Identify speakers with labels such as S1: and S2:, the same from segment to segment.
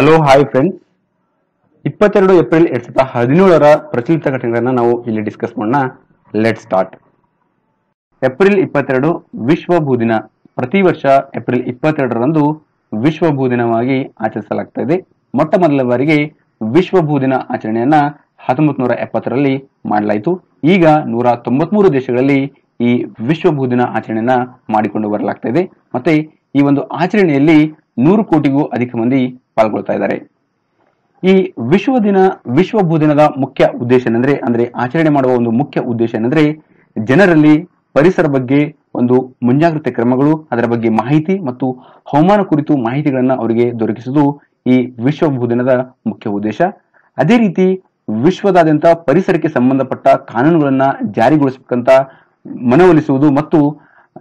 S1: Hello hi friends ಇಪ್ಪತ್ತೆರಡು April ಎರಡ್ ಸಾವಿರದ ಹದಿನೇಳರ ಪ್ರಚಲಿತ ಘಟನೆಗಳನ್ನ ನಾವು ಇಲ್ಲಿ ಡಿಸ್ಕಸ್ ಮಾಡೋಣ. ಲೆಟ್ ಸ್ಟಾರ್ಟ್ ಏಪ್ರಿಲ್ ಇಪ್ಪತ್ತೆರಡು ವಿಶ್ವ ಭೂದಿನ. ಪ್ರತಿ ವರ್ಷ ಏಪ್ರಿಲ್ ಇಪ್ಪತ್ತೆರಡರಂದು ವಿಶ್ವ ಭೂದಿನವಾಗಿ ಆಚರಿಸಲಾಗ್ತಾ ಇದೆ. ಮೊಟ್ಟ ಮೊದಲ ಬಾರಿಗೆ ವಿಶ್ವ ಭೂದಿನ ಆಚರಣೆಯನ್ನ ಹತ್ತೊಂಬತ್ ನೂರ ಎಪ್ಪತ್ತರಲ್ಲಿ ಮಾಡಲಾಯಿತು. ಈಗ ನೂರ ತೊಂಬತ್ಮೂರು ದೇಶಗಳಲ್ಲಿ ಈ ವಿಶ್ವ ಭೂದಿನ ಆಚರಣೆಯನ್ನ ಮಾಡಿಕೊಂಡು ಬರಲಾಗ್ತಾ ಇದೆ. ಮತ್ತೆ ಈ ಒಂದು ಆಚರಣೆಯಲ್ಲಿ ನೂರು ಕೋಟಿಗೂ ಅಧಿಕ ಮಂದಿ ಪಾಲ್ಗೊಳ್ತಾ ಇದ್ದಾರೆ. ಈ ವಿಶ್ವ ದಿನ, ವಿಶ್ವ ಭೂದಿನದ ಮುಖ್ಯ ಉದ್ದೇಶ ಏನಂದ್ರೆ, ಅಂದ್ರೆ ಆಚರಣೆ ಮಾಡುವ ಒಂದು ಮುಖ್ಯ ಉದ್ದೇಶ ಏನಂದ್ರೆ, ಜನರಲ್ಲಿ ಪರಿಸರ ಬಗ್ಗೆ ಒಂದು ಮುಂಜಾಗ್ರತೆ ಕ್ರಮಗಳು, ಅದರ ಬಗ್ಗೆ ಮಾಹಿತಿ ಮತ್ತು ಹವಾಮಾನ ಕುರಿತು ಮಾಹಿತಿಗಳನ್ನ ಅವರಿಗೆ ದೊರಕಿಸುವುದು ಈ ವಿಶ್ವ ಭೂದಿನದ ಮುಖ್ಯ ಉದ್ದೇಶ. ಅದೇ ರೀತಿ ವಿಶ್ವದಾದ್ಯಂತ ಪರಿಸರಕ್ಕೆ ಸಂಬಂಧಪಟ್ಟ ಕಾನೂನುಗಳನ್ನ ಜಾರಿಗೊಳಿಸಬೇಕಂತ ಮನವೊಲಿಸುವುದು ಮತ್ತು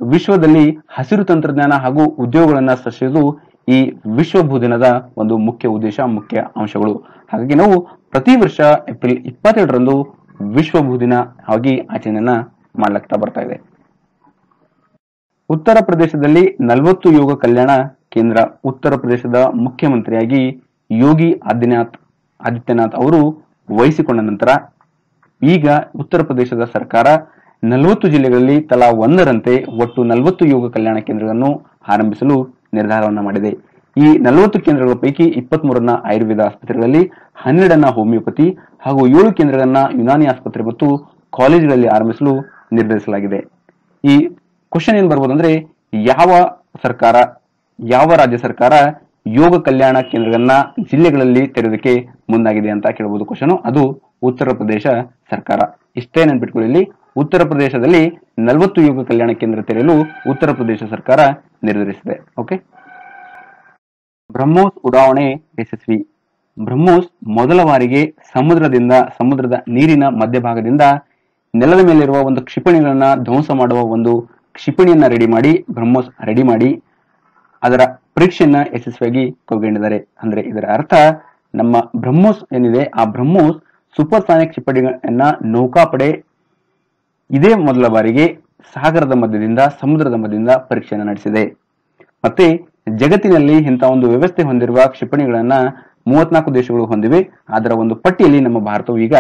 S1: ವಿಶ್ವದಲ್ಲಿ ಹಸಿರು ತಂತ್ರಜ್ಞಾನ ಹಾಗೂ ಉದ್ಯೋಗಗಳನ್ನ ಸೃಷ್ಟಿಸುವುದು ಈ ವಿಶ್ವ ಭೂದಿನದ ಒಂದು ಮುಖ್ಯ ಉದ್ದೇಶ, ಮುಖ್ಯ ಅಂಶಗಳು. ಹಾಗಾಗಿ ನಾವು ಪ್ರತಿ ವರ್ಷ ಏಪ್ರಿಲ್ ಇಪ್ಪತ್ತೆರಡರಂದು ವಿಶ್ವ ಭೂದಿನ ಆಗಿ ಆಚರಣೆಯನ್ನ ಮಾಡ್ಲಾಗ್ತಾ ಬರ್ತಾ ಇದೆ. ಉತ್ತರ ಪ್ರದೇಶದಲ್ಲಿ ನಲವತ್ತು ಯೋಗ ಕಲ್ಯಾಣ ಕೇಂದ್ರ ಉತ್ತರ ಪ್ರದೇಶದ ಮುಖ್ಯಮಂತ್ರಿಯಾಗಿ ಯೋಗಿ ಆದಿತ್ಯನಾಥ್ ಆದಿತ್ಯನಾಥ್ ಅವರು ವಹಿಸಿಕೊಂಡ ನಂತರ ಈಗ ಉತ್ತರ ಪ್ರದೇಶದ ಸರ್ಕಾರ ನಲವತ್ತು ಜಿಲ್ಲೆಗಳಲ್ಲಿ ತಲಾ ಒಂದರಂತೆ ಒಟ್ಟು ನಲವತ್ತು ಯೋಗ ಕಲ್ಯಾಣ ಕೇಂದ್ರಗಳನ್ನು ಆರಂಭಿಸಲು ನಿರ್ಧಾರವನ್ನ ಮಾಡಿದೆ. ಈ ನಲವತ್ತು ಕೇಂದ್ರಗಳ ಪೈಕಿ ಇಪ್ಪತ್ತ್ ಮೂರನ್ನ ಆಯುರ್ವೇದ ಆಸ್ಪತ್ರೆಗಳಲ್ಲಿ, ಹನ್ನೆರಡನ್ನ ಹೋಮಿಯೋಪತಿ ಹಾಗೂ ಏಳು ಕೇಂದ್ರಗಳನ್ನ ಯುನಾನಿ ಆಸ್ಪತ್ರೆ ಮತ್ತು ಕಾಲೇಜುಗಳಲ್ಲಿ ಆರಂಭಿಸಲು ನಿರ್ಧರಿಸಲಾಗಿದೆ. ಈ ಕ್ವಶನ್ ಏನ್ ಬರ್ಬೋದು ಅಂದ್ರೆ ಯಾವ ಸರ್ಕಾರ, ಯಾವ ರಾಜ್ಯ ಸರ್ಕಾರ ಯೋಗ ಕಲ್ಯಾಣ ಕೇಂದ್ರಗಳನ್ನ ಜಿಲ್ಲೆಗಳಲ್ಲಿ ತೆರೆಯೋದಕ್ಕೆ ಮುಂದಾಗಿದೆ ಅಂತ ಕೇಳಬಹುದು ಕ್ವಶನ್ ಅದು ಉತ್ತರ ಪ್ರದೇಶ ಸರ್ಕಾರ. ಇಷ್ಟೇ ನೆನ್ಪಿಟ್ಕೊಳ್ಳಿ ಉತ್ತರ ಪ್ರದೇಶದಲ್ಲಿ ನಲವತ್ತು ಯೋಗ ಕಲ್ಯಾಣ ಕೇಂದ್ರ ತೆರೆಯಲು ಉತ್ತರ ಪ್ರದೇಶ ಸರ್ಕಾರ ನಿರ್ಧರಿಸಿದೆ. ಓಕೆ ಬ್ರಹ್ಮೋಸ್ ಉಡಾವಣೆ ಯಶಸ್ವಿ. ಬ್ರಹ್ಮೋಸ್ ಮೊದಲ ಬಾರಿಗೆ ಸಮುದ್ರದಿಂದ, ಸಮುದ್ರದ ನೀರಿನ ಮಧ್ಯಭಾಗದಿಂದ ನೆಲದ ಮೇಲಿರುವ ಒಂದು ಕ್ಷಿಪಣಿಗಳನ್ನ ಧ್ವಂಸ ಮಾಡುವ ಒಂದು ಕ್ಷಿಪಣಿಯನ್ನ ರೆಡಿ ಮಾಡಿ, ಬ್ರಹ್ಮೋಸ್ ರೆಡಿ ಮಾಡಿ ಅದರ ಪರೀಕ್ಷೆಯನ್ನ ಯಶಸ್ವಿಯಾಗಿ ಕೈಗೊಂಡಿದ್ದಾರೆ. ಅಂದ್ರೆ ಇದರ ಅರ್ಥ ನಮ್ಮ ಬ್ರಹ್ಮೋಸ್ ಏನಿದೆ? ಆ ಬ್ರಹ್ಮೋಸ್ ಸೂಪರ್ ಸಾನಿಕ್ ಕ್ಷಿಪಣಿಗಳನ್ನ ನೌಕಾಪಡೆ ಇದೇ ಮೊದಲ ಬಾರಿಗೆ ಸಾಗರದ ಮಧ್ಯದಿಂದ ಸಮುದ್ರದ ಮಧ್ಯದಿಂದ ಪರೀಕ್ಷೆಯನ್ನು ನಡೆಸಿದೆ. ಮತ್ತೆ ಜಗತ್ತಿನಲ್ಲಿ ಇಂಥ ಒಂದು ವ್ಯವಸ್ಥೆ ಹೊಂದಿರುವ ಕ್ಷಿಪಣಿಗಳನ್ನ ಮೂವತ್ನಾಲ್ಕು ದೇಶಗಳು ಹೊಂದಿವೆ. ಅದರ ಒಂದು ಪಟ್ಟಿಯಲ್ಲಿ ನಮ್ಮ ಭಾರತವು ಈಗ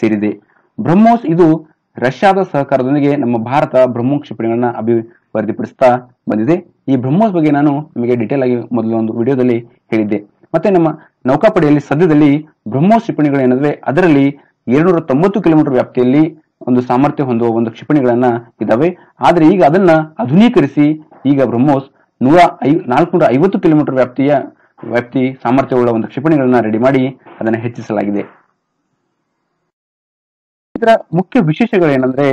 S1: ಸೇರಿದೆ. ಬ್ರಹ್ಮೋಸ್ ಇದು ರಷ್ಯಾದ ಸಹಕಾರದೊಂದಿಗೆ ನಮ್ಮ ಭಾರತ ಬ್ರಹ್ಮೋ ಕ್ಷಿಪಣಿಗಳನ್ನ ಅಭಿವೃದ್ಧಿಪಡಿಸ್ತಾ ಬಂದಿದೆ. ಈ ಬ್ರಹ್ಮೋಸ್ ಬಗ್ಗೆ ನಾನು ನಿಮಗೆ ಡೀಟೇಲ್ ಆಗಿ ಮೊದಲು ಒಂದು ವಿಡಿಯೋದಲ್ಲಿ ಹೇಳಿದ್ದೆ. ಮತ್ತೆ ನಮ್ಮ ನೌಕಾಪಡೆಯಲ್ಲಿ ಸದ್ಯದಲ್ಲಿ ಬ್ರಹ್ಮೋಸ್ ಕ್ಷಿಪಣಿಗಳು ಏನಂದ್ರೆ ಅದರಲ್ಲಿ ಎರಡ್ನೂರ ತೊಂಬತ್ತು ಕಿಲೋಮೀಟರ್ ವ್ಯಾಪ್ತಿಯಲ್ಲಿ ಒಂದು ಸಾಮರ್ಥ್ಯ ಹೊಂದುವ ಒಂದು ಕ್ಷಿಪಣಿಗಳನ್ನ ಇದಾವೆ. ಆದ್ರೆ ಈಗ ಅದನ್ನ ಆಧುನೀಕರಿಸಿ ಈಗ ಬ್ರಹ್ಮೋಸ್ ನೂರ ಐ ನಾಲ್ಕುನೂರ ಐವತ್ತು ಕಿಲೋಮೀಟರ್ ವ್ಯಾಪ್ತಿಯ, ವ್ಯಾಪ್ತಿ ಸಾಮರ್ಥ್ಯವುಳ್ಳ ಒಂದು ಕ್ಷಿಪಣಿಗಳನ್ನ ರೆಡಿ ಮಾಡಿ ಅದನ್ನ ಹೆಚ್ಚಿಸಲಾಗಿದೆ. ಇದರ ಮುಖ್ಯ ವಿಶೇಷಗಳೇನೆಂದ್ರೆ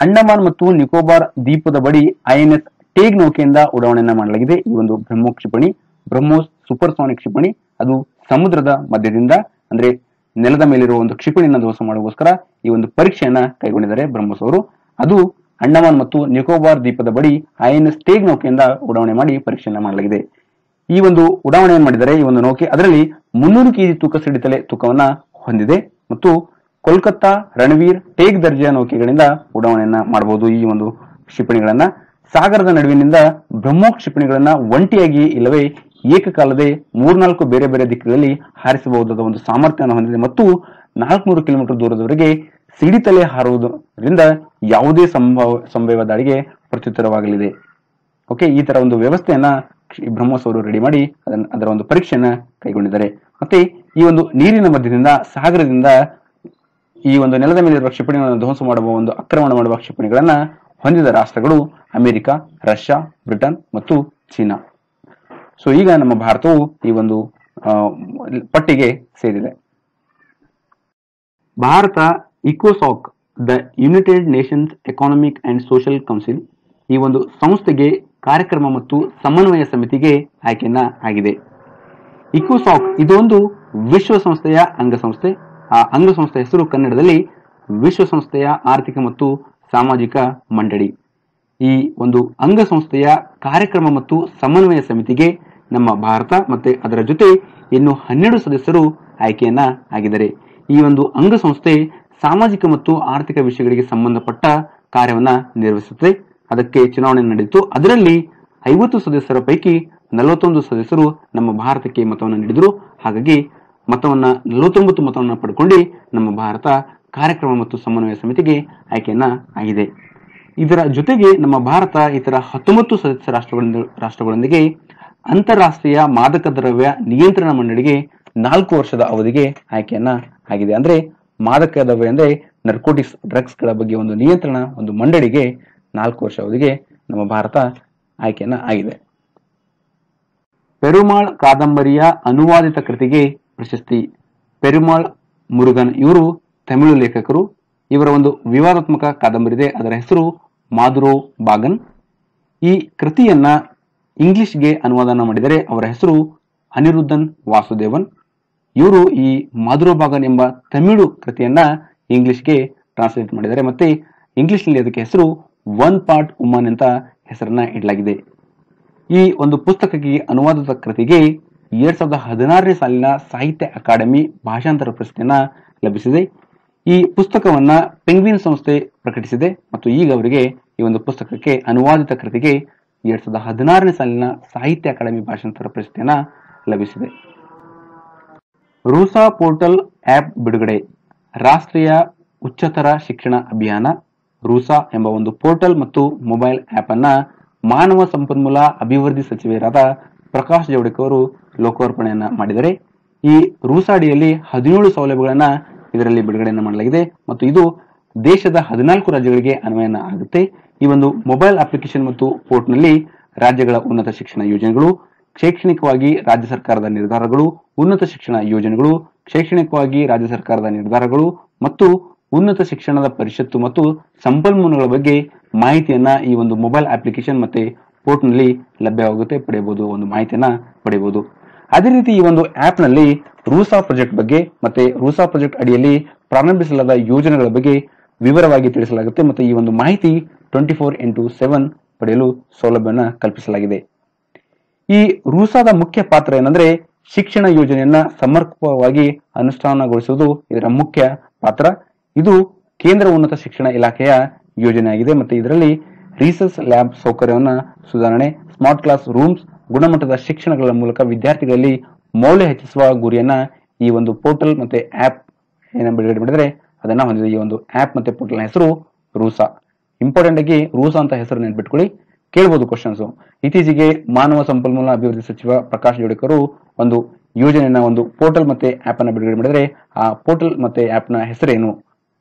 S1: ಅಂಡಮಾನ್ ಮತ್ತು ನಿಕೋಬಾರ್ ದ್ವೀಪದ ಬಳಿ ಐಎನ್ಎಸ್ ಟೇಗ್ ನೌಕೆಯಿಂದ ಉಡಾವಣೆಯನ್ನ ಮಾಡಲಾಗಿದೆ. ಈ ಒಂದು ಬ್ರಹ್ಮೋ ಕ್ಷಿಪಣಿ, ಬ್ರಹ್ಮೋಸ್ ಸೂಪರ್ಸಾನಿಕ್ ಕ್ಷಿಪಣಿ, ಅದು ಸಮುದ್ರದ ಮಧ್ಯದಿಂದ, ಅಂದ್ರೆ ನೆಲದ ಮೇಲಿರುವ ಒಂದು ಕ್ಷಿಪಣಿಯನ್ನು ಧ್ವಂಸ ಮಾಡುವಗೋಸ್ಕರ ಈ ಒಂದು ಪರೀಕ್ಷೆಯನ್ನ ಕೈಗೊಂಡಿದ್ದಾರೆ ಬ್ರಹ್ಮೋಸ್ ಅವರು. ಅದು ಅಂಡಮಾನ್ ಮತ್ತು ನಿಕೋಬಾರ್ ದ್ವೀಪದ ಬಳಿ ಐಎನ್ಎಸ್ ಟೇಗ್ ನೌಕೆಯಿಂದ ಉಡಾವಣೆ ಮಾಡಿ ಪರೀಕ್ಷೆಯನ್ನು ಮಾಡಲಾಗಿದೆ. ಈ ಒಂದು ಉಡಾವಣೆಯನ್ನು ಮಾಡಿದರೆ ಈ ಒಂದು ನೌಕೆ ಅದರಲ್ಲಿ ಮುನ್ನೂರು ಕೆಜಿ ತೂಕ ಸಿಡಿತಲೆ ತೂಕವನ್ನ ಹೊಂದಿದೆ ಮತ್ತು ಕೋಲ್ಕತ್ತಾ ರಣವೀರ್ ಟೇಗ್ ದರ್ಜೆಯ ನೌಕೆಗಳಿಂದ ಉಡಾವಣೆಯನ್ನ ಮಾಡಬಹುದು ಈ ಒಂದು ಕ್ಷಿಪಣಿಗಳನ್ನ. ಸಾಗರದ ನಡುವಿನಿಂದ ಬ್ರಹ್ಮೋ ಕ್ಷಿಪಣಿಗಳನ್ನ ಒಂಟಿಯಾಗಿ ಇಲ್ಲವೇ ಏಕಕಾಲದೆ ಮೂರ್ನಾಲ್ಕು ಬೇರೆ ಬೇರೆ ದಿಕ್ಕುಗಳಲ್ಲಿ ಹಾರಿಸಬಹುದಾದ ಒಂದು ಸಾಮರ್ಥ್ಯವನ್ನು ಹೊಂದಿದೆ. ಮತ್ತು ನಾಲ್ಕುನೂರು ಕಿಲೋಮೀಟರ್ ದೂರದವರೆಗೆ ಸಿಡಿತಲೆ ಹಾರುವುದರಿಂದ ಯಾವುದೇ ಸಂಭವ ಸಂಭವ ದಾಳಿಗೆ ಪ್ರತ್ಯುತ್ತರವಾಗಲಿದೆ. ಓಕೆ, ಈ ತರ ಒಂದು ವ್ಯವಸ್ಥೆಯನ್ನ ಬ್ರಹ್ಮೋಸ್ ಅವರು ರೆಡಿ ಮಾಡಿ ಅದನ್ನ ಅದರ ಒಂದು ಪರೀಕ್ಷೆಯನ್ನ ಕೈಗೊಂಡಿದ್ದಾರೆ. ಮತ್ತೆ ಈ ಒಂದು ನೀರಿನ ಮಧ್ಯದಿಂದ, ಸಾಗರದಿಂದ ಈ ಒಂದು ನೆಲದ ಮೇಲಿರುವ ಕ್ಷಿಪಣಿಗಳನ್ನು ಧ್ವಂಸ ಮಾಡುವ ಒಂದು ಆಕ್ರಮಣ ಮಾಡುವ ಕ್ಷಿಪಣಿಗಳನ್ನ ಹೊಂದಿದ ರಾಷ್ಟ್ರಗಳು ಅಮೆರಿಕ, ರಷ್ಯಾ, ಬ್ರಿಟನ್ ಮತ್ತು ಚೀನಾ. ಸೊ ಈಗ ನಮ್ಮ ಭಾರತವು ಈ ಒಂದು ಪಟ್ಟಿಗೆ ಸೇರಿದೆ. Bharat ಇಕೋಸಾಕ್, the United Nations economic and social council ಈ ಒಂದು ಸಂಸ್ಥೆಗೆ ಕಾರ್ಯಕ್ರಮ ಮತ್ತು ಸಮನ್ವಯ ಸಮಿತಿಗೆ ಆಯ್ಕೆಯನ್ನ ಆಗಿದೆ. ಇಕೋಸಾಕ್ ಇದೊಂದು ವಿಶ್ವಸಂಸ್ಥೆಯ ಅಂಗಸಂಸ್ಥೆ. ಆ ಅಂಗಸಂಸ್ಥೆ ಹೆಸರು ಕನ್ನಡದಲ್ಲಿ ವಿಶ್ವಸಂಸ್ಥೆಯ ಆರ್ಥಿಕ ಮತ್ತು ಸಾಮಾಜಿಕ ಮಂಡಳಿ. ಈ ಒಂದು ಅಂಗಸಂಸ್ಥೆಯ ಕಾರ್ಯಕ್ರಮ ಮತ್ತು ಸಮನ್ವಯ ಸಮಿತಿಗೆ ನಮ್ಮ ಭಾರತ ಮತ್ತೆ ಅದರ ಜೊತೆ ಇನ್ನು ಹನ್ನೆರಡು ಸದಸ್ಯರು ಆಯ್ಕೆಯನ್ನ ಆಗಿದ್ದಾರೆ. ಈ ಒಂದು ಅಂಗಸಂಸ್ಥೆ ಸಾಮಾಜಿಕ ಮತ್ತು ಆರ್ಥಿಕ ವಿಷಯಗಳಿಗೆ ಸಂಬಂಧಪಟ್ಟ ಕಾರ್ಯವನ್ನ ನಿರ್ವಹಿಸುತ್ತದೆ. ಅದಕ್ಕೆ ಚುನಾವಣೆ ನಡೆಯಿತು. ಅದರಲ್ಲಿ ಐವತ್ತು ಸದಸ್ಯರ ಪೈಕಿ ನಲವತ್ತೊಂದು ಸದಸ್ಯರು ನಮ್ಮ ಭಾರತಕ್ಕೆ ಮತವನ್ನು ನೀಡಿದರು. ಹಾಗಾಗಿ ಮತವನ್ನ, ನಲವತ್ತೊಂಬತ್ತು ಮತವನ್ನ ಪಡ್ಕೊಂಡು ನಮ್ಮ ಭಾರತ ಕಾರ್ಯಕ್ರಮ ಮತ್ತು ಸಮನ್ವಯ ಸಮಿತಿಗೆ ಆಯ್ಕೆಯನ್ನ ಆಗಿದೆ. ಇದರ ಜೊತೆಗೆ ನಮ್ಮ ಭಾರತ ಇತರ ಹತ್ತೊಂಬತ್ತು ಸದಸ್ಯ ರಾಷ್ಟ್ರಗಳಿಂದ, ರಾಷ್ಟ್ರಗಳೊಂದಿಗೆ ಅಂತಾರಾಷ್ಟ್ರೀಯ ಮಾದಕ ದ್ರವ್ಯ ನಿಯಂತ್ರಣ ಮಂಡಳಿಗೆ ನಾಲ್ಕು ವರ್ಷದ ಅವಧಿಗೆ ಆಯ್ಕೆಯನ್ನ ಆಗಿದೆ. ಅಂದ್ರೆ ಮಾದಕ ದ್ರವ್ಯ ಅಂದ್ರೆ ನರ್ಕೋಟಿಕ್ಸ್ ಡ್ರಗ್ಸ್ಗಳ ಬಗ್ಗೆ ಒಂದು ನಿಯಂತ್ರಣ, ಒಂದು ಮಂಡಳಿಗೆ ನಾಲ್ಕು ವರ್ಷ ಅವಧಿಗೆ ನಮ್ಮ ಭಾರತ ಆಯ್ಕೆಯನ್ನ ಆಗಿದೆ. ಪೆರುಮಾಳ್ ಕಾದಂಬರಿಯ ಅನುವಾದಿತ ಕೃತಿಗೆ ಪ್ರಶಸ್ತಿ. ಪೆರುಮಾಳ್ ಮುರುಗನ್ ಇವರು ತಮಿಳು ಲೇಖಕರು. ಇವರ ಒಂದು ವಿವಾದಾತ್ಮಕ ಕಾದಂಬರಿ ಇದೆ. ಅದರ ಹೆಸರು ಮಾದುರೋ ಬಾಗನ್. ಈ ಕೃತಿಯನ್ನ ಇಂಗ್ಲಿಷ್ಗೆ ಅನುವಾದನ ಮಾಡಿದರೆ ಅವರ ಹೆಸರು ಅನಿರುದ್ಧನ್ ವಾಸುದೇವನ್. ಇವರು ಈ ಮಾಧುರಭಾಗನ್ ಎಂಬ ತಮಿಳು ಕೃತಿಯನ್ನ ಇಂಗ್ಲಿಷ್ಗೆ ಟ್ರಾನ್ಸ್ಲೇಟ್ ಮಾಡಿದ್ದಾರೆ. ಮತ್ತೆ ಇಂಗ್ಲಿಷ್ನಲ್ಲಿ ಅದಕ್ಕೆ ಹೆಸರು ಒನ್ ಪಾರ್ಟ್ ಉಮನ್ ಅಂತ ಹೆಸರನ್ನ ಇಡಲಾಗಿದೆ. ಈ ಒಂದು ಪುಸ್ತಕಕ್ಕೆ ಅನುವಾದದ ಕೃತಿಗೆ ಎರಡ್ ಸಾವಿರದ ಹದಿನಾರನೇ ಸಾಲಿನ ಸಾಹಿತ್ಯ ಅಕಾಡೆಮಿ ಭಾಷಾಂತರ ಪ್ರಶಸ್ತಿಯನ್ನ ಲಭಿಸಿದೆ. ಈ ಪುಸ್ತಕವನ್ನ ಪೆಂಗ್ವಿನ್ ಸಂಸ್ಥೆ ಪ್ರಕಟಿಸಿದೆ. ಮತ್ತು ಈಗ ಅವರಿಗೆ ಈ ಒಂದು ಪುಸ್ತಕಕ್ಕೆ ಅನುವಾದಿತ ಕೃತಿಗೆ ಎರಡ್ ಸಾವಿರದ ಹದಿನಾರನೇ ಸಾಲಿನ ಸಾಹಿತ್ಯ ಅಕಾಡೆಮಿ ಭಾಷಾಂತರ ಪ್ರಶಸ್ತಿಯನ್ನ ಲಭಿಸಿದೆ. ರೂಸಾ ಪೋರ್ಟಲ್ ಆಪ್ ಬಿಡುಗಡೆ ರಾಷ್ಟ್ರೀಯ ಉಚ್ಚತರ ಶಿಕ್ಷಣ ಅಭಿಯಾನ, ರೂಸಾ ಎಂಬ ಒಂದು ಪೋರ್ಟಲ್ ಮತ್ತು ಮೊಬೈಲ್ ಆಪ್ ಅನ್ನ ಮಾನವ ಸಂಪನ್ಮೂಲ ಅಭಿವೃದ್ಧಿ ಸಚಿವರಾದ ಪ್ರಕಾಶ್ ಜಾವಡೇಕರ್ ಅವರು ಲೋಕಾರ್ಪಣೆಯನ್ನ ಮಾಡಿದರೆ ಈ ರೂಸಾ ಅಡಿಯಲ್ಲಿ ಹದಿನೇಳು ಸೌಲಭ್ಯಗಳನ್ನ ಇದರಲ್ಲಿ ಬಿಡುಗಡೆಯನ್ನು ಮಾಡಲಾಗಿದೆ ಮತ್ತು ಇದು ದೇಶದ ಹದಿನಾಲ್ಕು ರಾಜ್ಯಗಳಿಗೆ ಅನ್ವಯನ ಆಗುತ್ತೆ. ಈ ಒಂದು ಮೊಬೈಲ್ ಅಪ್ಲಿಕೇಶನ್ ಮತ್ತು ಪೋರ್ಟ್ನಲ್ಲಿ ರಾಜ್ಯಗಳ ಉನ್ನತ ಶಿಕ್ಷಣ ಯೋಜನೆಗಳು, ಶೈಕ್ಷಣಿಕವಾಗಿ ರಾಜ್ಯ ಸರ್ಕಾರದ ನಿರ್ಧಾರಗಳು, ಉನ್ನತ ಶಿಕ್ಷಣ ಯೋಜನೆಗಳು, ಶೈಕ್ಷಣಿಕವಾಗಿ ರಾಜ್ಯ ಸರ್ಕಾರದ ನಿರ್ಧಾರಗಳು ಮತ್ತು ಉನ್ನತ ಶಿಕ್ಷಣದ ಪರಿಷತ್ತು ಮತ್ತು ಸಂಪನ್ಮೂಲಗಳ ಬಗ್ಗೆ ಮಾಹಿತಿಯನ್ನ ಈ ಒಂದು ಮೊಬೈಲ್ ಅಪ್ಲಿಕೇಶನ್ ಮತ್ತೆ ಪೋರ್ಟ್ನಲ್ಲಿ ಲಭ್ಯವಾಗುತ್ತೆ, ಪಡೆಯಬಹುದು, ಒಂದು ಮಾಹಿತಿಯನ್ನ ಪಡೆಯಬಹುದು. ಅದೇ ರೀತಿ ಈ ಒಂದು ಆಪ್ನಲ್ಲಿ ರೂಸಾ ಪ್ರಾಜೆಕ್ಟ್ ಬಗ್ಗೆ ಮತ್ತೆ ರೂಸಾ ಪ್ರಾಜೆಕ್ಟ್ ಅಡಿಯಲ್ಲಿ ಪ್ರಾರಂಭಿಸಲಾದ ಯೋಜನೆಗಳ ಬಗ್ಗೆ ವಿವರವಾಗಿ ತಿಳಿಸಲಾಗುತ್ತೆ ಮತ್ತು ಈ ಒಂದು ಮಾಹಿತಿ ಟ್ವೆಂಟಿ ಫೋರ್ ಇಂಟು ಸೆವೆನ್ ಪಡೆಯಲು ಸೌಲಭ್ಯವನ್ನು ಕಲ್ಪಿಸಲಾಗಿದೆ. ಈ ರೂಸಾದ ಮುಖ್ಯ ಪಾತ್ರ ಏನಂದ್ರೆ ಶಿಕ್ಷಣ ಯೋಜನೆಯನ್ನ ಸಮರ್ಪಕವಾಗಿ ಅನುಷ್ಠಾನಗೊಳಿಸುವುದು ಇದರ ಮುಖ್ಯ ಪಾತ್ರ. ಇದು ಕೇಂದ್ರ ಉನ್ನತ ಶಿಕ್ಷಣ ಇಲಾಖೆಯ ಯೋಜನೆಯಾಗಿದೆ ಮತ್ತು ಇದರಲ್ಲಿ ರಿಸರ್ಚ್ ಲ್ಯಾಬ್ ಸೌಕರ್ಯವನ್ನು ಸುಧಾರಣೆ ಸ್ಮಾರ್ಟ್ ಕ್ಲಾಸ್ ರೂಮ್ಸ್ ಗುಣಮಟ್ಟದ ಶಿಕ್ಷಣಗಳ ಮೂಲಕ ವಿದ್ಯಾರ್ಥಿಗಳಲ್ಲಿ ಮೌಲ್ಯ ಹೆಚ್ಚಿಸುವ ಗುರಿಯನ್ನ ಈ ಒಂದು ಪೋರ್ಟಲ್ ಮತ್ತೆ ಆಪ್ ಏನ ಬಿಡುಗಡೆ ಮಾಡಿದರೆ ಅದನ್ನ ಹೊಂದಿದೆ ಈ ಒಂದು ಆಪ್ ಮತ್ತೆ ಪೋರ್ಟಲ್ ಹೆಸರು ರೂಸಾ. ಇಂಪಾರ್ಟೆಂಟ್ ಆಗಿ ರೂಸಾ ಅಂತ ಹೆಸರು ನೆನ್ಪಿಟ್ಕೊಳ್ಳಿ. ಕೇಳ್ಬೋದು ಕ್ವಶನ್ಸ್ ಇತ್ತೀಚೆಗೆ ಮಾನವ ಸಂಪನ್ಮೂಲ ಅಭಿವೃದ್ಧಿ ಸಚಿವ ಪ್ರಕಾಶ್ ಜಾವಡೇಕರ್ ಒಂದು ಯೋಜನೆಯನ್ನ ಒಂದು ಪೋರ್ಟಲ್ ಮತ್ತೆ ಆಪ್ ಅನ್ನು ಬಿಡುಗಡೆ ಮಾಡಿದರೆ ಆ ಪೋರ್ಟಲ್ ಮತ್ತೆ ಆಪ್ನ ಹೆಸರೇನು?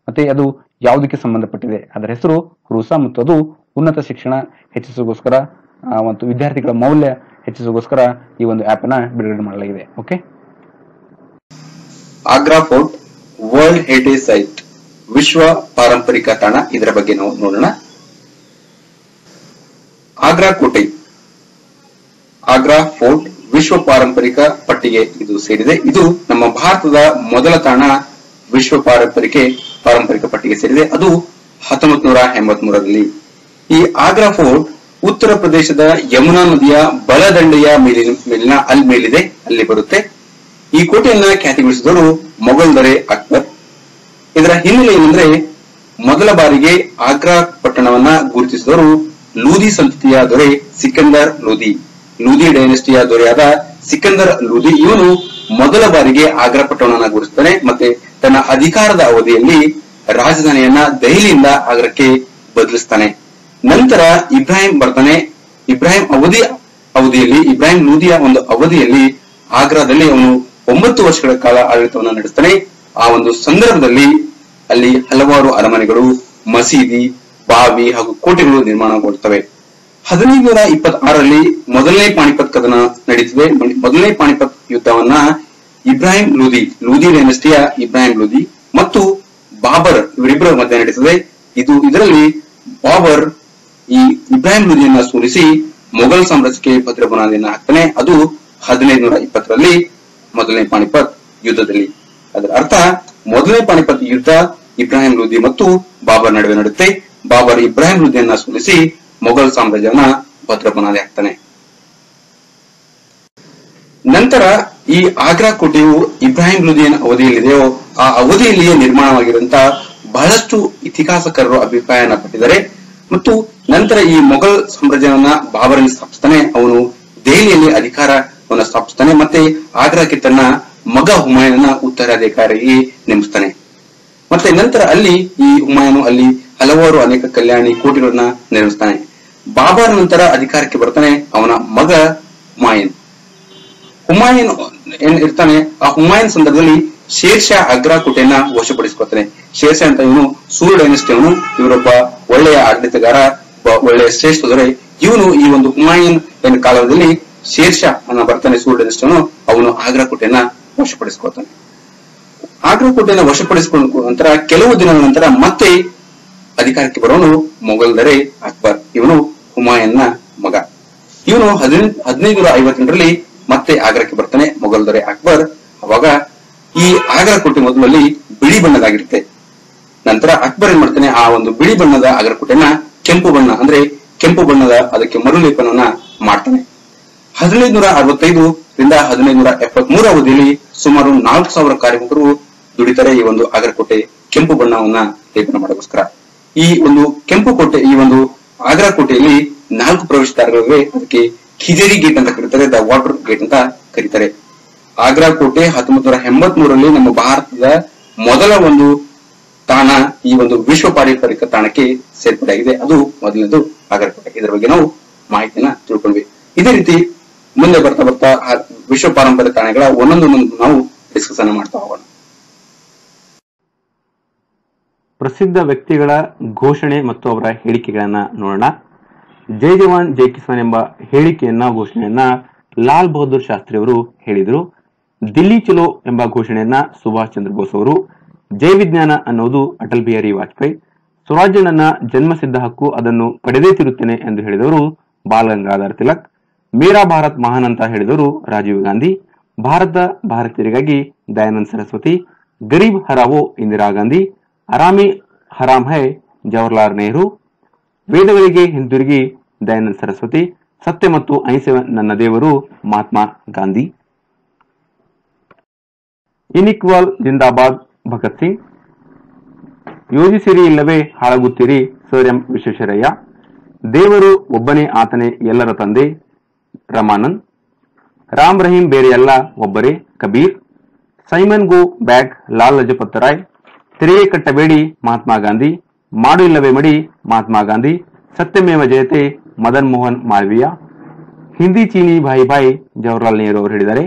S1: ಮತ್ತೆ ಅದು ಯಾವುದಕ್ಕೆ ಸಂಬಂಧಪಟ್ಟಿದೆ? ಅದರ ಹೆಸರು ರೂಸಾ ಮತ್ತು ಅದು ಉನ್ನತ ಶಿಕ್ಷಣ ಹೆಚ್ಚಿಸೋಗೋಸ್ಕರ ಆ, ಮತ್ತು ವಿದ್ಯಾರ್ಥಿಗಳ ಮೌಲ್ಯ ಹೆಚ್ಚಿಸೋಗೋಸ್ಕರ ಈ ಒಂದು ಆಪ್ ಅನ್ನ ಬಿಡುಗಡೆ ಮಾಡಲಾಗಿದೆ. Okay
S2: Agra fort world heritage site ವಿಶ್ವ ಪಾರಂಪರಿಕ ತಾಣ ಇದರ ಬಗ್ಗೆ ನಾವು ನೋಡೋಣ. ಆಗ್ರಾ ಕೋಟೆ. ಆಗ್ರಾ ಫೋರ್ಟ್ ವಿಶ್ವ ಪಾರಂಪರಿಕ ಪಟ್ಟಿಗೆ ಇದು ಸೇರಿದೆ. ಇದು ನಮ್ಮ ಭಾರತದ ಮೊದಲ ತಾಣ ವಿಶ್ವ ಪಾರಂಪರಿಕೆ ಪಾರಂಪರಿಕ ಪಟ್ಟಿಗೆ ಸೇರಿದೆ. ಅದು ಹತ್ತೊಂಬತ್ ನೂರ ಎಂಬತ್ಮೂರರಲ್ಲಿ. ಈ ಆಗ್ರಾ ಫೋರ್ಟ್ ಉತ್ತರ ಪ್ರದೇಶದ ಯಮುನಾ ನದಿಯ ಬಲದಂಡೆಯ ಮೇಲಿನ ಮೇಲಿನ ಅಲ್ಲಿ ಮೇಲಿದೆ. ಅಲ್ಲಿ ಬರುತ್ತೆ. ಈ ಕೋಟೆಯನ್ನ ಖ್ಯಾತಿಗೊಳಿಸಿದವರು ಮೊಘಲ್ ದೊರೆ ಅಕ್ಬರ್. ಹಿನ್ನೆಲೆ ಏನಂದ್ರೆ, ಮೊದಲ ಬಾರಿಗೆ ಆಗ್ರಾ ಪಟ್ಟಣವನ್ನ ಗುರುತಿಸಿದವರು ಲೂದಿ ಸಂತತಿಯ ದೊರೆ ಸಿಕಂದರ್ ಲೂದಿ. ಲೂದಿ ಡೈನೆಸ್ಟಿಯ ದೊರೆಯಾದ ಸಿಕಂದರ್ ಲೂದಿ ಇವನು ಮೊದಲ ಬಾರಿಗೆ ಆಗ್ರಾ ಪಟ್ಟಣವನ್ನ ಗುರುತಿಸ್ತಾನೆ ಮತ್ತೆ ತನ್ನ ಅಧಿಕಾರದ ಅವಧಿಯಲ್ಲಿ ರಾಜಧಾನಿಯನ್ನ ದೆಹಲಿಯಿಂದ ಆಗ್ರಕ್ಕೆ ಬದಲಿಸ್ತಾನೆ. ನಂತರ ಇಬ್ರಾಹಿಂ ಬರ್ತಾನೆ. ಇಬ್ರಾಹಿಂ ಅವಧಿ ಅವಧಿಯಲ್ಲಿ, ಇಬ್ರಾಹಿಂ ಲೂದಿಯ ಒಂದು ಅವಧಿಯಲ್ಲಿ ಆಗ್ರಾದಲ್ಲಿ ಅವನು ಒಂಬತ್ತು ವರ್ಷಗಳ ಕಾಲ ಆಡಳಿತವನ್ನು ನಡೆಸ್ತಾನೆ. ಆ ಒಂದು ಸಂದರ್ಭದಲ್ಲಿ ಅಲ್ಲಿ ಹಲವಾರು ಅರಮನೆಗಳು, ಮಸೀದಿ, ಬಾವಿ ಹಾಗೂ ಕೋಟೆಗಳು ನಿರ್ಮಾಣಗೊಳ್ಳುತ್ತವೆ ಹದಿನೈದುನೂರ ಇಪ್ಪತ್ತಾರರಲ್ಲಿ ಮೊದಲನೇ ಪಾಣಿಪತ್ ಕದನ ನಡೀತದೆ. ಮೊದಲನೇ ಪಾಣಿಪತ್ ಯುದ್ಧವನ್ನ ಇಬ್ರಾಹಿಂ ಲೂದಿ ಲೂದಿ ಡೈನಸ್ಟಿಯ ಇಬ್ರಾಹಿಂ ಲೂದಿ ಮತ್ತು ಬಾಬರ್ ಇವರಿಬ್ಬರ ಮಧ್ಯೆ ನಡೀತದೆ. ಇದು ಇದರಲ್ಲಿ ಬಾಬರ್ ಈ ಇಬ್ರಾಹಿಂ ಲೂದಿಯನ್ನ ಸೋಲಿಸಿ ಮೊಘಲ್ ಸಾಮ್ರಾಜ್ಯಕ್ಕೆ ಭದ್ರ ಬುನಾದಿಯನ್ನ ಹಾಕ್ತಾನೆ. ಅದು ಹದಿನೈದು ನೂರ ಇಪ್ಪತ್ತರಲ್ಲಿ ಮೊದಲನೇ ಪಾಣಿಪತ್ ಯುದ್ಧದಲ್ಲಿ. ಅದರ ಅರ್ಥ ಮೊದಲನೇ ಪಾಣಿಪತ್ ಯುದ್ಧ ಇಬ್ರಾಹಿಂ ಲೋಧಿ ಮತ್ತು ಬಾಬರ್ ನಡುವೆ ನಡೆಯುತ್ತೆ. ಬಾಬರ್ ಇಬ್ರಾಹಿಂ ಲೋಧಿಯನ್ನ ಸೋಲಿಸಿ ಮೊಘಲ್ ಸಾಮ್ರಾಜ್ಯವನ್ನ ಭದ್ರ ಹಾಕ್ತಾನೆ ನಂತರ ಈ ಆಗ್ರಾ ಕೋಟೆಯು ಇಬ್ರಾಹಿಂ ಲುದಿಯನ್ ಅವಧಿಯಲ್ಲಿದೆಯೋ ಆ ಅವಧಿಯಲ್ಲಿಯೇ ನಿರ್ಮಾಣವಾಗಿರುವಂತಹ ಬಹಳಷ್ಟು ಇತಿಹಾಸಕಾರರು ಅಭಿಪ್ರಾಯನ ಪಟ್ಟಿದ್ದಾರೆ. ಮತ್ತು ನಂತರ ಈ ಮೊಘಲ್ ಸಾಮ್ರಾಜ್ಯವನ್ನ ಬಾಬರ್ ಸ್ಥಾಪಿಸ್ತಾನೆ. ಅವನು ದೆಹಲಿಯಲ್ಲಿ ಅಧಿಕಾರವನ್ನು ಸ್ಥಾಪಿಸ್ತಾನೆ. ಮತ್ತೆ ಆಗ್ರಾಕ್ಕೆ ತನ್ನ ಮಗ ಹುಮಾಯನ ಉತ್ತರಾಧಿಕಾರಿಯಾಗಿ ನೇಮಿಸ್ತಾನೆ. ಮತ್ತೆ ನಂತರ ಅಲ್ಲಿ ಈ ಹುಮಾಯೂನು ಅಲ್ಲಿ ಹಲವಾರು ಅನೇಕ ಕಲ್ಯಾಣಿ ಕೋಟೆಗಳನ್ನ ನಿರ್ಮಿಸ್ತಾನೆ ಬಾಬರ್ ನಂತರ ಅಧಿಕಾರಕ್ಕೆ ಬರ್ತಾನೆ ಅವನ ಮಗ ಹುಮಾಯನ್. ಹುಮಾಯನ್ ಏನ್ ಇರ್ತಾನೆ? ಆ ಹುಮಾಯನ್ ಸಂದರ್ಭದಲ್ಲಿ ಶೇರ್ಷಾ ಅಗ್ರಾ ಕೋಟೆಯನ್ನ ವಶಪಡಿಸಿಕೊಳ್ತಾನೆ. ಶೇರ್ಷಾ ಅಂತ ಇವನು ಸೂರ್ಯ ಡೈನಸ್ಟಿ ಅವನು. ಇವರೊಬ್ಬ ಒಳ್ಳೆಯ ಆಡಳಿತಗಾರ ಒಳ್ಳೆಯ ಶ್ರೇಷ್ಠ ದೊರೆ ಇವನು ಈ ಒಂದು ಹುಮಾಯನ್ ಕಾಲದಲ್ಲಿ ಶೇರ್ಷಾ ಅನ್ನ ಬರ್ತಾನೆ ಸೂರ್ಯ ಡೈನಸ್ಟಿ ಅವನು. ಅವನು ಆಗ್ರಾ ಕೋಟೆಯನ್ನ ವಶಪಡಿಸಿಕೊಳ್ತಾನೆ. ಆಗ್ರಾ ಕೋಟೆಯನ್ನು ವಶಪಡಿಸಿಕೊಂಡ ನಂತರ ಕೆಲವು ದಿನಗಳ ನಂತರ ಮತ್ತೆ ಅಧಿಕಾರಕ್ಕೆ ಬರೋನು ಮೊಘಲ್ ದೊರೆ ಅಕ್ಬರ್. ಇವನು ಹುಮಾಯನ್ನ ಮಗ. ಇವನು ಹದಿನೆಂಟು ಹದಿನೈದು ಐವತ್ತೆಂಟರಲ್ಲಿ ಮತ್ತೆ ಆಗ್ರಾಕ್ಕೆ ಬರ್ತಾನೆ ಮೊಘಲ್ ದೊರೆ ಅಕ್ಬರ್. ಅವಾಗ ಈ ಆಗ್ರಾ ಕೋಟೆ ಮೊದಲಲ್ಲಿ ಬಿಳಿ ಬಣ್ಣದಾಗಿರುತ್ತೆ. ನಂತರ ಅಕ್ಬರ್ ಏನ್ ಮಾಡ್ತಾನೆ, ಆ ಒಂದು ಬಿಳಿ ಬಣ್ಣದ ಆಗ್ರಕೋಟೆನ ಕೆಂಪು ಬಣ್ಣ ಅಂದ್ರೆ ಕೆಂಪು ಬಣ್ಣದ ಅದಕ್ಕೆ ಮರುಲೇಪನವನ್ನ ಮಾಡ್ತಾನೆ. ಹದಿನೈದುನೂರ ಅರವತ್ತೈದು ರಿಂದ ಹದಿನೈದು ನೂರ ಎಪ್ಪತ್ಮೂರ ಅವಧಿಯಲ್ಲಿ ಸುಮಾರು ನಾಲ್ಕು ಸಾವಿರ ಕಾರ್ಮಿಕರು ದುಡಿತಾರೆ ಈ ಒಂದು ಆಗರಕೋಟೆ ಕೋಟೆ ಕೆಂಪು ಬಣ್ಣವನ್ನ ಲೇಪನ ಮಾಡೋಕ್ಕೋಸ್ಕರ. ಈ ಒಂದು ಕೆಂಪು ಕೋಟೆ, ಈ ಒಂದು ಆಗ್ರಾ ಕೋಟೆಯಲ್ಲಿ ನಾಲ್ಕು ಪ್ರವೇಶದ್ವಾರಗಳಿವೆ. ಅದಕ್ಕೆ ಖಿಜರಿ ಗೇಟ್ ಅಂತ ಕರೀತಾರೆ, ದ ವಾಟರ್ ಗೇಟ್ ಅಂತ ಕರೀತಾರೆ. ಆಗ್ರಾ ಕೋಟೆ ಹತ್ತೊಂಬತ್ತು ನೂರ ಎಂಬತ್ ಮೂರರಲ್ಲಿ ನಮ್ಮ ಭಾರತದ ಮೊದಲ ಒಂದು ತಾಣ ಈ ಒಂದು ವಿಶ್ವ ಪಾರಂಪರಿಕ ತಾಣಕ್ಕೆ ಸೇರ್ಪಡೆಯಾಗಿದೆ. ಅದು ಮೊದಲನೇದು ಆಗ್ರಾ ಕೋಟೆ ಇದರ ಬಗ್ಗೆ ನಾವು ಮಾಹಿತಿಯನ್ನ ತಿಳ್ಕೊಂಡ್ವಿ. ಇದೇ ರೀತಿ ಮುಂದೆ ಬರ್ತಾ ಬರ್ತಾ ವಿಶ್ವ ಪಾರಂಪರಿಕ ತಾಣಗಳ ಒಂದೊಂದೊಂದೊಂದು ನಾವು ಡಿಸ್ಕಷನ್ ಮಾಡ್ತಾ ಹೋಗೋಣ.
S1: ಪ್ರಸಿದ್ಧ ವ್ಯಕ್ತಿಗಳ ಘೋಷಣೆ ಮತ್ತು ಅವರ ಹೇಳಿಕೆಗಳನ್ನ ನೋಡೋಣ. ಜೈ ಜವಾನ್, ಜೈ ಕಿಸಾನ್ ಎಂಬ ಹೇಳಿಕೆಯನ್ನ, ಘೋಷಣೆಯನ್ನ ಲಾಲ್ ಬಹದ್ದೂರ್ ಶಾಸ್ತ್ರಿ ಅವರು ಹೇಳಿದರು. ದಿಲ್ಲಿ ಚಲೋ ಎಂಬ ಘೋಷಣೆಯನ್ನ ಸುಭಾಷ್ ಚಂದ್ರ ಬೋಸ್ ಅವರು, ಜೈ ವಿಜ್ಞಾನ ಅನ್ನೋದು ಅಟಲ್ ಬಿಹಾರಿ ವಾಜಪೇಯಿ ಸ್ವರಾಜ್ಯ ನನ್ನ ಜನ್ಮಸಿದ್ಧ ಹಕ್ಕು ಅದನ್ನು ಪಡೆದೇ ತಿರುತ್ತೇನೆ ಎಂದು ಹೇಳಿದವರು ಬಾಲ್ ಗಂಗಾಧರ್ ತಿಲಕ್. ಮೇರಾ ಭಾರತ್ ಮಹಾನ್ ಅಂತ ಹೇಳಿದರು ರಾಜೀವ್ ಗಾಂಧಿ. ಭಾರತ ಭಾರತೀಯರಿಗಾಗಿ ದಯಾನಂದ ಸರಸ್ವತಿ, ಗರೀಬ್ ಹರಾವೋ ಇಂದಿರಾ ಗಾಂಧಿ, ಅರಾಮಿ ಹರಾಮ್ ಹೈ ಜವಾಹರ್ಲಾಲ್ ನೆಹರು, ವೇದಗಳಿಗೆ ಹಿಂದಿರುಗಿ ದಯಾನಂದ ಸರಸ್ವತಿ, ಸತ್ಯ ಮತ್ತು ಅಹಿಂಸೆ ನನ್ನ ದೇವರು ಮಹಾತ್ಮ ಗಾಂಧಿ. ಇನಿಕ್ವಾಲ್ ಜಿಂದಾಬಾದ್ ಭಗತ್ ಸಿಂಗ್. ಯೋಜಿಸಿರಿ ಇಲ್ಲವೇ ಹಾಳಾಗುತ್ತೀರಿ ಸರ್ ಎಂ ವಿಶ್ವೇಶ್ವರಯ್ಯ. ದೇವರು ಒಬ್ಬನೇ ಆತನೇ ಎಲ್ಲರ ತಂದೆ. ರಮಾನಂದ್, ರಾಮ್ ರಹೀಂ ಬೇರೆಯಲ್ಲ ಒಬ್ಬರೇ Kabir, Simon go back Lal Lajpat Rai ತೆರಿಗೆ ಕಟ್ಟಬೇಡಿ ಮಹಾತ್ಮ ಗಾಂಧಿ, ಮಾಡು ಇಲ್ಲವೇ ಮಡಿ ಮಹಾತ್ಮ ಗಾಂಧಿ, ಸತ್ಯಮೇವ ಜಯತೆ ಮದನ್ ಮೋಹನ್ ಮಾಳವೀಯ. ಹಿಂದಿ ಚೀನಿ ಭಾಯಿ ಭಾಯಿ ಜವಾಹರ್ಲಾಲ್ ನೆಹರು ಅವರು ಹೇಳಿದ್ದಾರೆ.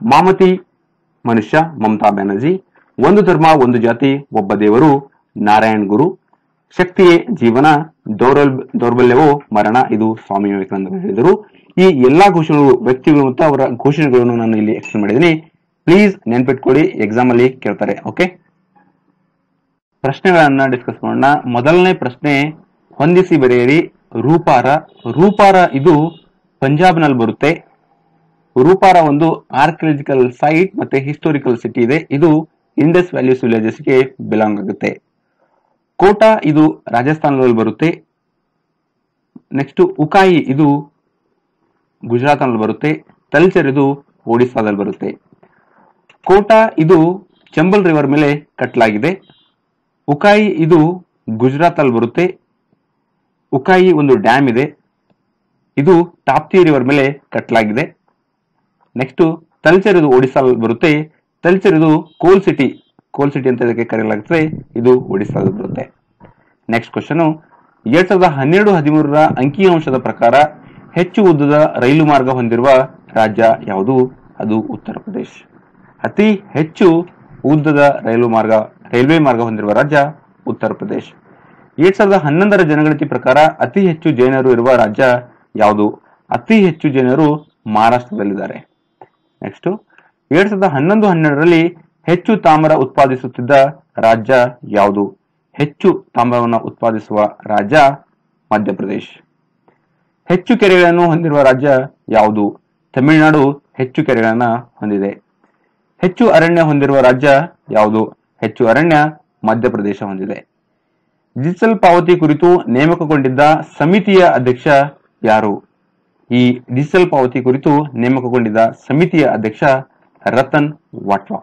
S1: ಮಾಮತಿ ಮನುಷ್ಯ ಮಮತಾ ಬ್ಯಾನರ್ಜಿ, ಒಂದು ಧರ್ಮ, ಒಂದು ಜಾತಿ, ಒಬ್ಬ ದೇವರು ನಾರಾಯಣ್ ಗುರು. ಶಕ್ತಿಯೇ ಜೀವನ, ದೌರ್ಬಲ್ ದೌರ್ಬಲ್ಯವೋ ಮರಣ, ಇದು ಸ್ವಾಮಿ ವಿವೇಕಾನಂದ ಹೇಳಿದರು. ಈ ಎಲ್ಲಾ ಘೋಷಣೆಗಳು ವ್ಯಕ್ತಿಗಳು ಮತ್ತು ಅವರ ಘೋಷಣೆಗಳನ್ನು ನಾನು ಇಲ್ಲಿ ಎಕ್ಸ್ಪ್ಲೇನ್ ಮಾಡಿದ್ದೀನಿ. ಪ್ಲೀಸ್ ನೆನ್ಪಿಟ್ಕೊಳ್ಳಿ ಎಕ್ಸಾಮ್ ಅಲ್ಲಿ ಕೇಳ್ತಾರೆ ಓಕೆ ಪ್ರಶ್ನೆಗಳನ್ನ ಡಿಸ್ಕಸ್ ಮಾಡೋಣ. ಮೊದಲನೇ ಪ್ರಶ್ನೆ, ಹೊಂದಿಸಿ ಬರೆಯಿರಿ. ರೂಪಾರ ರೂಪಾರ ಇದು ಪಂಜಾಬ್ನಲ್ಲಿ ಬರುತ್ತೆ. ರೂಪಾರ ಒಂದು ಆರ್ಕಿಯಾಲಜಿಕಲ್ ಸೈಟ್ ಮತ್ತೆ ಹಿಸ್ಟೋರಿಕಲ್ ಸಿಟಿ ಇದೆ. ಇದು ಇಂಡಸ್ ವ್ಯಾಲಿ ವಿಲೇಜಸ್ಗೆ ಬಿಲಾಂಗ್ ಆಗುತ್ತೆ. ಕೋಟಾ ಇದು ರಾಜಸ್ಥಾನದಲ್ಲಿ ಬರುತ್ತೆ. ನೆಕ್ಸ್ಟ್ ಉಕಾಯಿ ಇದು ಗುಜರಾತ್ನಲ್ಲಿ ಬರುತ್ತೆ. ತಲ್ಚರ್ ಇದು ಒಡಿಸ್ಸಾದಲ್ಲಿ ಬರುತ್ತೆ. ಕೋಟಾ ಇದು ಚಂಬಲ್ ರಿವರ್ ಮೇಲೆ ಕಟ್ಟಲಾಗಿದೆ. ಉಕಾಯಿ ಇದು ಗುಜರಾತ್ ಅಲ್ಲಿ ಬರುತ್ತೆ. ಉಕಾಯಿ ಒಂದು ಡ್ಯಾಮ್ ಇದೆ. ಇದು ತಾಪ್ತಿ ರಿವರ್ ಮೇಲೆ ಕಟ್ಟಲಾಗಿದೆ. ನೆಕ್ಸ್ಟ್ ತಲ್ಚರ್ ಇದು ಒಡಿಸ್ಸಾದಲ್ಲಿ ಬರುತ್ತೆ. ತಲ್ಚರ್ ಇದು ಕೋಲ್ ಸಿಟಿ ಕೋಲ್ ಸಿಟಿ ಅಂತ ಇದಕ್ಕೆ ಕರೆಯಲಾಗುತ್ತದೆ ಇದು ಒಡಿಸ್ಸಾದಲ್ಲಿ ಬರುತ್ತೆ. ನೆಕ್ಸ್ಟ್ ಕ್ವಶನ್, ಎರಡ್ ಸಾವಿರದ ಹನ್ನೆರಡು ಹದಿಮೂರರ ಅಂಕಿಅಂಶದ ಪ್ರಕಾರ ಹೆಚ್ಚು ಉದ್ದದ ರೈಲು ಮಾರ್ಗ ಹೊಂದಿರುವ ರಾಜ್ಯ ಯಾವುದು? ಅದು ಉತ್ತರ ಪ್ರದೇಶ್. ಅತಿ ಹೆಚ್ಚು ಉದ್ದದ ರೈಲು ಮಾರ್ಗ, ರೈಲ್ವೆ ಮಾರ್ಗ ಹೊಂದಿರುವ ರಾಜ್ಯ ಉತ್ತರ ಪ್ರದೇಶ. ಎರಡ್ ಸಾವಿರದ ಹನ್ನೊಂದರ ಜನಗಣತಿ ಪ್ರಕಾರ ಅತಿ ಹೆಚ್ಚು ಜೈನರು ಇರುವ ರಾಜ್ಯ ಯಾವುದು? ಅತಿ ಹೆಚ್ಚು ಜನರು ಮಹಾರಾಷ್ಟ್ರದಲ್ಲಿದ್ದಾರೆ. ನೆಕ್ಸ್ಟ್ ಎರಡ್ ಸಾವಿರದ ಹನ್ನೊಂದು, ಹನ್ನೆರಡರಲ್ಲಿ ಹೆಚ್ಚು ತಾಮ್ರ ಉತ್ಪಾದಿಸುತ್ತಿದ್ದ ರಾಜ್ಯ ಯಾವುದು? ಹೆಚ್ಚು ತಾಮ್ರವನ್ನು ಉತ್ಪಾದಿಸುವ ರಾಜ್ಯ ಮಧ್ಯಪ್ರದೇಶ್ ಹೆಚ್ಚು ಕೆರೆಗಳನ್ನು ಹೊಂದಿರುವ ರಾಜ್ಯ ಯಾವುದು? ತಮಿಳುನಾಡು ಹೆಚ್ಚು ಕೆರೆಗಳನ್ನು ಹೊಂದಿದೆ. ಹೆಚ್ಚು ಅರಣ್ಯ ಹೊಂದಿರುವ ರಾಜ್ಯ ಯಾವುದು? ಹೆಚ್ಚು ಅರಣ್ಯ ಮಧ್ಯಪ್ರದೇಶ ಹೊಂದಿದೆ. ಡಿಜಿಟಲ್ ಪಾವತಿ ಕುರಿತು ನೇಮಕಗೊಂಡಿದ್ದ ಸಮಿತಿಯ ಅಧ್ಯಕ್ಷ ಯಾರು? ಈ ಡಿಜಿಟಲ್ ಪಾವತಿ ಕುರಿತು ನೇಮಕಗೊಂಡಿದ್ದ ಸಮಿತಿಯ ಅಧ್ಯಕ್ಷ ರತನ್ ವಾಟ್ವಾ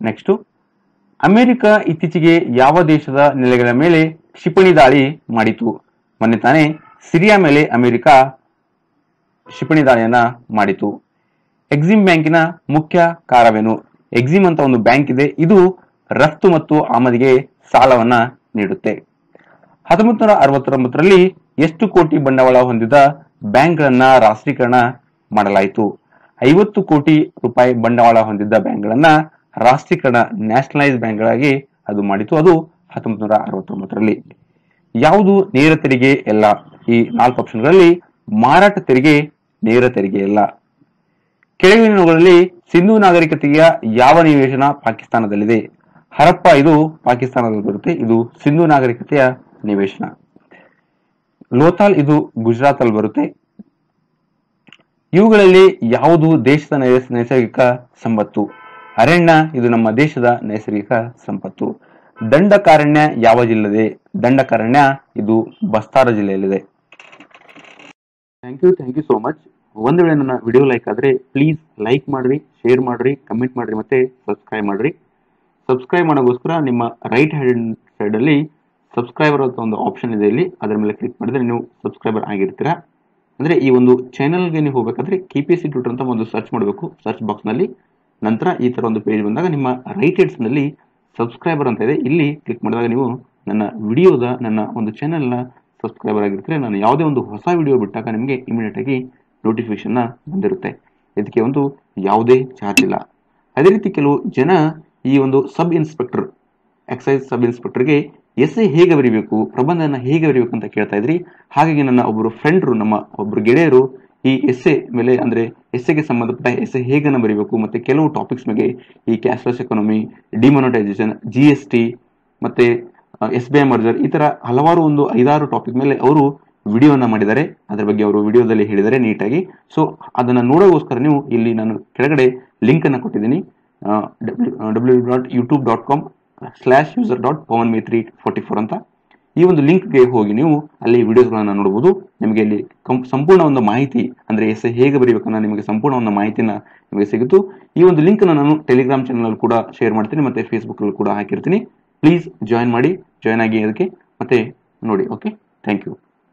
S1: ನೆಕ್ಸ್ಟ್, ಅಮೆರಿಕ ಇತ್ತೀಚೆಗೆ ಯಾವ ದೇಶದ ನೆಲೆಗಳ ಮೇಲೆ ಕ್ಷಿಪಣಿ ದಾಳಿ ಮಾಡಿತು? ಮೊನ್ನೆ ತಾನೇ ಸಿರಿಯಾ ಮೇಲೆ ಅಮೆರಿಕ ಕ್ಷಿಪಣಿ ದಾಳಿಯನ್ನ ಮಾಡಿತು. ಎಕ್ಸಿಮ್ ಬ್ಯಾಂಕಿನ ಮುಖ್ಯ ಕಾರವೇನು? ಎಕ್ಸಿಮ್ ಅಂತ ಒಂದು ಬ್ಯಾಂಕ್ ಇದೆ. ಇದು ರಫ್ತು ಮತ್ತು ಆಮದಿಗೆ ಸಾಲವನ್ನ ನೀಡುತ್ತೆ. ಹತ್ತೊಂಬತ್ತು ನೂರ ಅರವತ್ತೊಂಬತ್ತರಲ್ಲಿ ಎಷ್ಟು ಕೋಟಿ ಬಂಡವಾಳ ಹೊಂದಿದ ಬ್ಯಾಂಕ್ಗಳನ್ನ ರಾಷ್ಟ್ರೀಕರಣ ಮಾಡಲಾಯಿತು. ಐವತ್ತು ಕೋಟಿ ರೂಪಾಯಿ ಬಂಡವಾಳ ಹೊಂದಿದ್ದ ಬ್ಯಾಂಕ್ಗಳನ್ನ ರಾಷ್ಟ್ರೀಕರಣ ನ್ಯಾಷನಲೈಸ್ ಬ್ಯಾಂಕ್ಗಳಾಗಿ ಅದು ಮಾಡಿತು. ಅದು ಹತ್ತೊಂಬತ್ತು ನೂರ ಅರವತ್ತೊಂಬತ್ತರಲ್ಲಿ ಯಾವುದು ನೇರ ತೆರಿಗೆ? ಎಲ್ಲ. ಈ ನಾಲ್ಕು ಆಪ್ಷನ್ಗಳಲ್ಲಿ ಮಾರಾಟ ತೆರಿಗೆ, ನೇರ ತೆರಿಗೆ ಇಲ್ಲ. ಕೆಳಗಿನವುಗಳಲ್ಲಿ ಸಿಂಧು ನಾಗರಿಕತೆಯ ಯಾವ ನಿವೇಶನ ಪಾಕಿಸ್ತಾನದಲ್ಲಿದೆ? ಹರಪ್ಪ, ಇದು ಪಾಕಿಸ್ತಾನದಲ್ಲಿ ಬರುತ್ತೆ. ಇದು ಸಿಂಧು ನಾಗರಿಕತೆಯ ನಿವೇಶನ. ಲೋಥಾಲ್, ಇದು ಗುಜರಾತ್ ಅಲ್ಲಿ ಬರುತ್ತೆ. ಇವುಗಳಲ್ಲಿ ಯಾವುದು ದೇಶದ ನೈಸ್- ನೈಸರ್ಗಿಕ ಸಂಪತ್ತು? ಅರಣ್ಯ, ಇದು ನಮ್ಮ ದೇಶದ ನೈಸರ್ಗಿಕ ಸಂಪತ್ತು. ದಂಡಕಾರಣ್ಯ ಯಾವ ಜಿಲ್ಲೆದೆ ದಂಡಕಾರಣ್ಯ, ಇದು Bastar ಜಿಲ್ಲೆಯಲ್ಲಿದೆ. Thank you thank you so much ಒಂದು ವೇಳೆ ನನ್ನ ವಿಡಿಯೋ ಲೈಕ್ ಆದ್ರೆ ಪ್ಲೀಸ್ ಲೈಕ್ ಮಾಡಿರಿ ಶೇರ್ ಮಾಡಿರಿ ಕಮೆಂಟ್ ಮಾಡಿರಿ, ಮತ್ತೆ ಸಬ್ಸ್ಕ್ರೈಬ್ ಮಾಡಿರಿ. ಸಬ್ಸ್ಕ್ರೈಬ್ ಮಾಡೋಕ್ಕೋಸ್ಕರ ನಿಮ್ಮ ರೈಟ್ ಹ್ಯಾಂಡ್ ಸೈಡಲ್ಲಿ ಸಬ್ಸ್ಕ್ರೈಬರ್ ಅಂತ ಒಂದು ಆಪ್ಷನ್ ಇದೆ ಇಲ್ಲಿ. ಅದರ ಮೇಲೆ ಕ್ಲಿಕ್ ಮಾಡಿದ್ರೆ ನೀವು ಸಬ್ಸ್ಕ್ರೈಬರ್ ಆಗಿರ್ತೀರಾ. ಅಂದರೆ ಈ ಒಂದು ಚಾನಲ್ಗೆ ನೀವು ಹೋಗಬೇಕಾದ್ರೆ K P S C tutor ಅಂತ ಒಂದು ಸರ್ಚ್ ಮಾಡಬೇಕು. ಸರ್ಚ್ ಬಾಕ್ಸ್ನಲ್ಲಿ. ನಂತರ ಈ ಥರ ಒಂದು ಪೇಜ್ ಬಂದಾಗ ನಿಮ್ಮ ರೈಟ್ ಹೆಡ್ಸ್ನಲ್ಲಿ ಸಬ್ಸ್ಕ್ರೈಬರ್ ಅಂತ ಇದೆ. ಇಲ್ಲಿ ಕ್ಲಿಕ್ ಮಾಡಿದಾಗ ನೀವು ನನ್ನ ವಿಡಿಯೋದ ನನ್ನ ಒಂದು ಚಾನೆಲ್ನ ಸಬ್ಸ್ಕ್ರೈಬರ್ ಆಗಿರ್ತೀರಿ, ನಾನು ಯಾವುದೇ ಒಂದು ಹೊಸ ವಿಡಿಯೋ ಬಿಟ್ಟಾಗ ನಿಮಗೆ ಇಮಿಡಿಯೇಟ್ ಆಗಿ ನೋಟಿಫಿಕೇಶನ್ ಬಂದಿರುತ್ತೆ. ಇದಕ್ಕೆ ಒಂದು ಯಾವುದೇ ಚಾರ್ಜ್ ಇಲ್ಲ. ಅದೇ ರೀತಿ ಕೆಲವು ಜನ ಈ ಒಂದು ಸಬ್ ಇನ್ಸ್ಪೆಕ್ಟರ್ ಎಕ್ಸೈಸ್ ಸಬ್ ಇನ್ಸ್ಪೆಕ್ಟರ್ಗೆ ಎಸ್ ಎ ಹೇಗೆ ಬರೀಬೇಕು, ಪ್ರಬಂಧನ ಹೇಗೆ ಬರೀಬೇಕು ಅಂತ ಕೇಳ್ತಾ ಇದ್ರಿ. ಹಾಗಾಗಿ ನನ್ನ ಒಬ್ಬರು ಫ್ರೆಂಡ್ರು ನಮ್ಮ ಒಬ್ಬರು ಗೆಳೆಯರು ಈ ಎಸ್ ಎ ಮೇಲೆ, ಅಂದ್ರೆ ಎಸ್ ಎಗೆ ಸಂಬಂಧಪಟ್ಟ ಎಸ್ ಎ ಹೇಗನ್ನ ಬರೀಬೇಕು, ಮತ್ತೆ ಕೆಲವು ಟಾಪಿಕ್ಸ್ ಬಗ್ಗೆ ಈ cashless economy demonetisation G S T ಮತ್ತೆ ಎಸ್ ಬಿ ಐ ಮರ್ಜರ್ ಈ ತರ ಹಲವಾರು ಒಂದು ಐದಾರು ಟಾಪಿಕ್ ಮೇಲೆ ಅವರು ವಿಡಿಯೋನ ಮಾಡಿದ್ದಾರೆ. ಅದರ ಬಗ್ಗೆ ಅವರು ವಿಡಿಯೋದಲ್ಲಿ ಹೇಳಿದ್ದಾರೆ ನೀಟಾಗಿ. ಸೊ ಅದನ್ನ ನೋಡೋಗೋಸ್ಕರ ನೀವು ಇಲ್ಲಿ ನಾನು ಕೆಳಗಡೆ ಲಿಂಕ್ ಅನ್ನ ಕೊಟ್ಟಿದ್ದೀನಿ. W dot YouTube dot com slash user dot Pavan may three forty four ಅಂತ. ಈ ಒಂದು ಲಿಂಕ್ಗೆ ಹೋಗಿ ನೀವು ಅಲ್ಲಿ ವಿಡಿಯೋಸ್ಗಳನ್ನು ನೋಡಬಹುದು ನಿಮಗೆ ಇಲ್ಲಿ ಸಂಪೂರ್ಣ ಒಂದು ಮಾಹಿತಿ, ಅಂದ್ರೆ ಎಸ್ ಹೇಗೆ ಬರೀಬೇಕನ್ನ ನಿಮಗೆ ಸಂಪೂರ್ಣ ಒಂದು ಮಾಹಿತಿನ ನಿಮಗೆ ಸಿಗುತ್ತು ಈ ಒಂದು ಲಿಂಕ್ ನಾನು ಟೆಲಿಗ್ರಾಮ್ ಚಾನಲ್ ಕೂಡ ಶೇರ್ ಮಾಡ್ತೀನಿ, ಮತ್ತೆ ಫೇಸ್ಬುಕ್ ಅಲ್ಲಿ ಕೂಡ ಹಾಕಿರ್ತೀನಿ. ಪ್ಲೀಸ್ ಜಾಯಿನ್ ಮಾಡಿ ಜಾಯಿನ್ ಆಗಿ ಅದಕ್ಕೆ ಮತ್ತೆ ನೋಡಿ ಓಕೆ ಥ್ಯಾಂಕ್ ಯು